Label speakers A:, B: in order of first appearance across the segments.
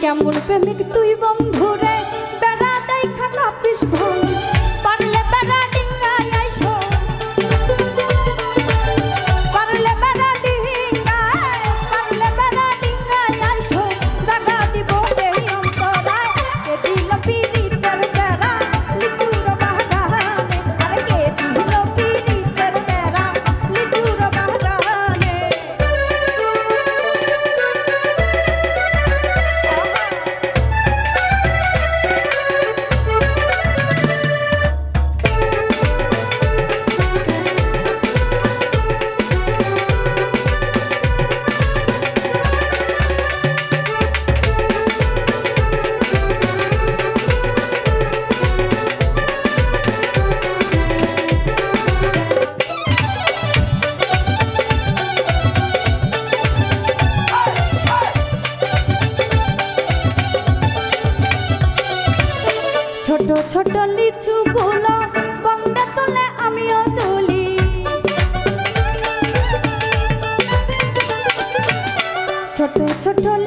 A: কেমন প্রেমিক তুই বন্ধুরে? ছোট্ট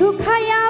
A: কিছু খায়া